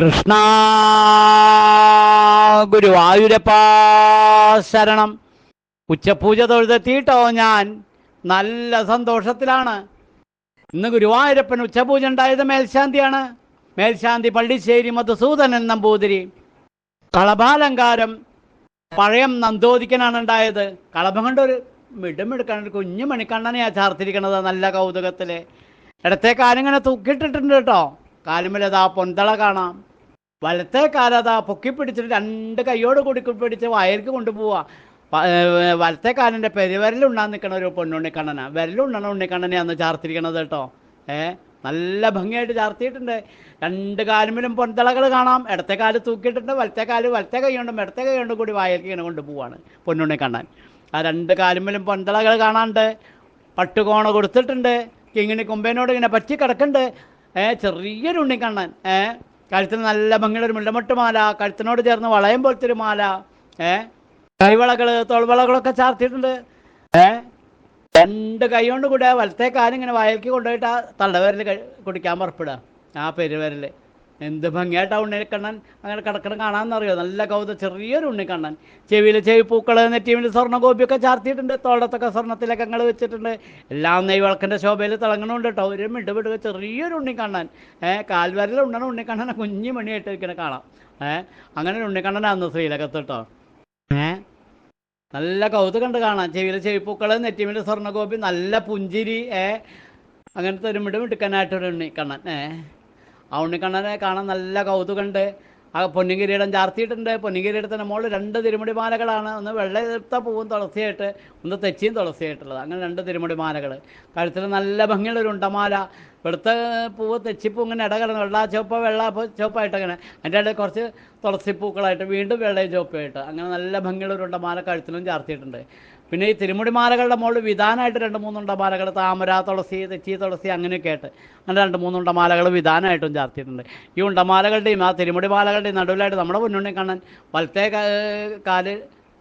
കൃഷ്ണ ഗുരുവായൂരപ്പാ ശരണം. ഉച്ചപൂജ തൊഴുതെത്തിയിട്ടോ ഞാൻ? നല്ല സന്തോഷത്തിലാണ്. ഇന്ന് ഗുരുവായൂരപ്പൻ ഉച്ചപൂജ ഉണ്ടായത് മേൽശാന്തിയാണ്. മേൽശാന്തി പള്ളിശ്ശേരി മധുസൂദനൻ നമ്പൂതിരി കളഭാലങ്കാരം പഴയം നന്തോദിക്കനാണ് ഉണ്ടായത്. കളഭം കണ്ടൊരു മിടുമെടുക്കാൻ ഒരു കുഞ്ഞു മണിക്കണ്ണനെയാണ് ചാർത്തിരിക്കണത് നല്ല കൗതുകത്തിൽ. ഇടത്തെ കാലിങ്ങനെ തൂക്കിയിട്ടിട്ടുണ്ട് കേട്ടോ. കാലുമേലതാ പൊന്തള കാണാം. വലത്തെ കാലതാ പൊക്കി പിടിച്ചിട്ട് രണ്ട് കൈയോട് കൂടി പിടിച്ച് വയലിക്ക് കൊണ്ടുപോവാ. വലത്തെ കാലിന്റെ പെരുവിരലുണ്ണാൻ നിൽക്കണ ഒരു പൊണ്ണുണ്ണിക്കണ്ണന വിരലുണ്ണണ ഉണ്ണിക്കണ്ണനെയാണ് ചാർത്തിരിക്കണത് കേട്ടോ. ഏ നല്ല ഭംഗിയായിട്ട് ചാർത്തിയിട്ടുണ്ട്. രണ്ട് കാലുമിലും പൊന്തളകൾ കാണാം. ഇടത്തെ കാൽ തൂക്കിയിട്ടുണ്ട് വലത്തെ കാൽ വലത്തെ കൈ കൊണ്ടും ഇടത്തെ കൈ കൊണ്ടും കൂടി വായലേക്ക് ഇങ്ങനെ കൊണ്ടുപോവാണ് പൊന്നുണ്ണിക്കണ്ണൻ ആ രണ്ട് കാലുമിലും പൊന്തളകൾ കാണാണ്ട് പട്ടുകോണ കൊടുത്തിട്ടുണ്ട്. കിങ്ങിണി കൊമ്പേനോട് ഇങ്ങനെ പറ്റി കിടക്കുന്നുണ്ട് ഏ ചെറിയൊരു ഉണ്ണിക്കണ്ണൻ ഏ കഴുത്തിന് നല്ല ഭംഗിയുള്ള ഒരു മുല്ലമൊട്ട് മാല കഴുത്തിനോട് ചേർന്ന് വളയം പോലത്തെ ഒരു മാല ഏ? കൈവളകൾ തോൾവളകളൊക്കെ ചാർത്തിയിട്ടുണ്ട് ഏ? രണ്ട് കൈ കൊണ്ട് കൂടെ വലത്തെ കാലിങ്ങനെ വയലിക്ക് കൊണ്ടുപോയിട്ട് ആ തള്ളവിരൽ കുടിക്കാൻ പുറപ്പെടുക ആ പെരുവിരൽ. എന്ത് ഭംഗിയായിട്ടാ ഉണ്ണിക്കണ്ണൻ അങ്ങനെ കിടക്കണം കാണാമെന്നറിയോ? നല്ല കൗത ചെറിയൊരു ഉണ്ണിക്കണ്ണൻ ചെവിയിൽ ചെവി പൂക്കൾ നെറ്റിയിൽ സ്വർണഗോപിയൊക്കെ ചാർത്തിയിട്ടുണ്ട്. തോളത്തൊക്കെ സ്വർണത്തിലക്കങ്ങൾ വെച്ചിട്ടുണ്ട്. എല്ലാം നെയ്വിളക്കിന്റെ ശോഭയിൽ തിളങ്ങണമുണ്ട് കേട്ടോ ഒരു മിണ്ട് വിടുക ചെറിയൊരു ഉണ്ണിക്കണ്ണൻ ഏഹ് കാൽവരൽ ഉണ്ണണ ഉണ്ണിക്കണ്ണനെ കുഞ്ഞു മണിയായിട്ട് ഇരിക്കണ കാണാം. ഏഹ് അങ്ങനെ ഒരു ഉണ്ണിക്കണ്ണനാന്ന് ശ്രീലകത്ത് കേട്ടോ ഏഹ് നല്ല കൗതുകണ്ട് കാണാം ചെവിയിൽ ചെവിപ്പൂക്കൾ സ്വർണ ഗോപി നല്ല പുഞ്ചിരി ഏ അങ്ങനത്തെ ഒരു മിടുമിടുക്കനായിട്ടൊരു ഉണ്ണിക്കണ്ണൻ ഏ. ആ ഉണ്ണിക്കണ്ണനെ കാണാൻ നല്ല കൗതുകമുണ്ട്. ആ പൊന്നിങ്കിരീടം ചാർത്തിയിട്ടുണ്ട്. പൊന്നിങ്കിരീടത്തിന്റെ മുകളിൽ രണ്ട് തിരുമുടി മാലകളാണ് ഒന്ന് വെള്ളത്ത പൂവും തുളസിയായിട്ട് ഒന്ന് തെച്ചിയും തുളസിയായിട്ടുള്ളത്. അങ്ങനെ രണ്ട് തിരുമുടി മാലകൾ കഴുത്തിൽ നല്ല ഭംഗിയുള്ള ഒരു ഉണ്ടമാല. വെളുത്ത പൂവ് തെച്ചിപ്പൂ ഇങ്ങനെ ഇടകലർന്ന് വെള്ള ചുവപ്പ് വെള്ള ചുവപ്പായിട്ട് അങ്ങനെ അതിന്റെ ഇടയിൽ കുറച്ച് തുളസിപ്പൂക്കളായിട്ട് വീണ്ടും വെള്ളയും ചുവപ്പായിട്ട്. അങ്ങനെ നല്ല ഭംഗിയുള്ള ഒരു ഉണ്ടമാല കഴുത്തിലും ചാർത്തിയിട്ടുണ്ട്. പിന്നെ ഈ തിരുമുടി മാലകളുടെ മുകളിൽ വിധാനമായിട്ട് രണ്ട് മൂന്നുണ്ട മാലകൾ താമര തുളസി തെച്ചി തുളസി അങ്ങനെയൊക്കെ ആയിട്ട് അങ്ങനെ രണ്ട് മൂന്നുണ്ട മാലകൾ വിധാനമായിട്ടും ചാർത്തിയിട്ടുണ്ട്. ഈ ഉണ്ടമാലകളുടെയും ആ തിരുമുടി മാലകളുടെയും നടുവിലായിട്ട് നമ്മുടെ മുന്നുണ്ണി കാണാൻ വലത്തെ കാൽ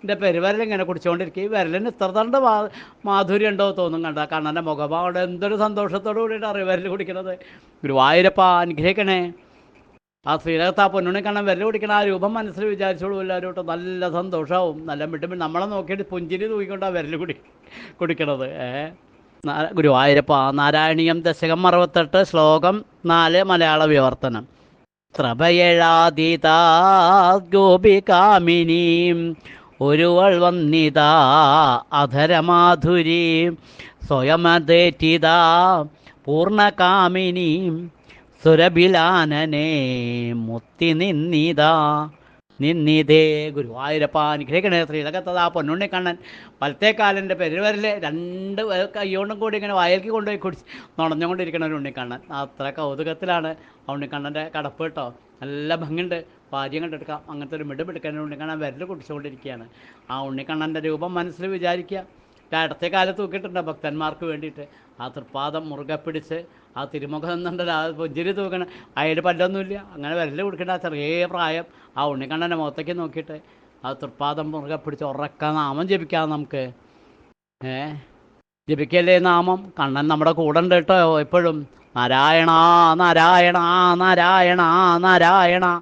ന്റെ പെരുവരലിങ്ങനെ ഇങ്ങനെ കുടിച്ചുകൊണ്ടിരിക്കും ഈ വിരലിന് ഇത്ര തണ്ട് മാ മാധുര്യം ഉണ്ടോ തോന്നും കണ്ട? കണ്ണന്റെ മുഖഭാവോടെ എന്തൊരു സന്തോഷത്തോടു കൂടിയിട്ടാണ് വിരൽ കുടിക്കുന്നത് ഗുരുവായൂരപ്പ അനുഗ്രഹിക്കണേ. ആ ശ്രീരകത്ത് ആ പൊന്നുണി കണ്ണൻ വിരൽ കുടിക്കണ ആ രൂപം മനസ്സിൽ വിചാരിച്ചോളൂ എല്ലാവരും കേട്ടോ. നല്ല സന്തോഷമാവും നല്ല മിട്ടും നമ്മളെ നോക്കിയിട്ട് പുഞ്ചിരി തൂക്കിക്കൊണ്ടാണ് വിരൽ കുടി കുടിക്കണത്. ഏ? ഗുരുവായൂരപ്പ നാരായണീയം ദശകം അറുപത്തെട്ട് ശ്ലോകം നാല് മലയാള വിവർത്തനം. ത്രഭയഴാതീതാ ഗോപികാമിനീം ഒരുവൾ വന്നിതാ അധരമാധുരി സ്വയമതേറ്റിതാ പൂർണകാമിനി സുരബിലാനനെ മുത്തി നിന്നിതാ. നിന്നിതേ ഗുരുവായൂരപ്പ അനുഗ്രഹിക്കണേ ശ്രീലകത്തതാ പൊന്നുണ്ണിക്കണ്ണൻ. വലത്തേക്കാലിന്റെ പെരുവരൽ രണ്ട് കയ്യോണ്ടും കൂടി ഇങ്ങനെ വയലിക്ക് കൊണ്ടുപോയി കുടിച്ച് നുണഞ്ഞുകൊണ്ടിരിക്കണ ഒരു ഉണ്ണിക്കണ്ണൻ. അത്ര കൗതുകത്തിലാണ് ആ ഉണ്ണിക്കണ്ണന്റെ കടപ്പ് കേട്ടോ. നല്ല ഭംഗിയുണ്ട്. ഭാര്യം കണ്ടെടുക്കാം അങ്ങനത്തെ ഒരു മിടുമെടുക്കാൻ ഉണ്ണിക്കണ്ണൻ വിരൽ കുടിച്ചുകൊണ്ടിരിക്കുകയാണ് ആ ഉണ്ണിക്കണ്ണന്റെ രൂപം മനസ്സിൽ വിചാരിക്കുക. ഇടത്തെ കാലത്ത് തൂക്കിയിട്ടുണ്ട് ഭക്തന്മാർക്ക് വേണ്ടിയിട്ട്. ആ തൃപ്പാദം മുറുകെ പിടിച്ച് ആ തിരുമുഖം എന്നുണ്ടല്ലോ ആ പുഞ്ചിരി തൂക്കണം. അതിൽ പല്ലൊന്നുമില്ല. അങ്ങനെ വിരൽ കൊടുക്കേണ്ട ആ ചെറിയ പ്രായം. ആ ഉണ്ണിക്കണ്ണന്റെ മുഖത്തേക്ക് നോക്കിയിട്ട് ആ തൃപ്പാദം മുറുകെ പിടിച്ച് ഉറക്ക നാമം ജപിക്കാം നമുക്ക്. ഏ? ജപിക്കല്ലേ നാമം? കണ്ണൻ നമ്മുടെ കൂടെ ഉണ്ട് കേട്ടോ എപ്പോഴും. നാരായണ നാരായണ നാരായണ നാരായണ.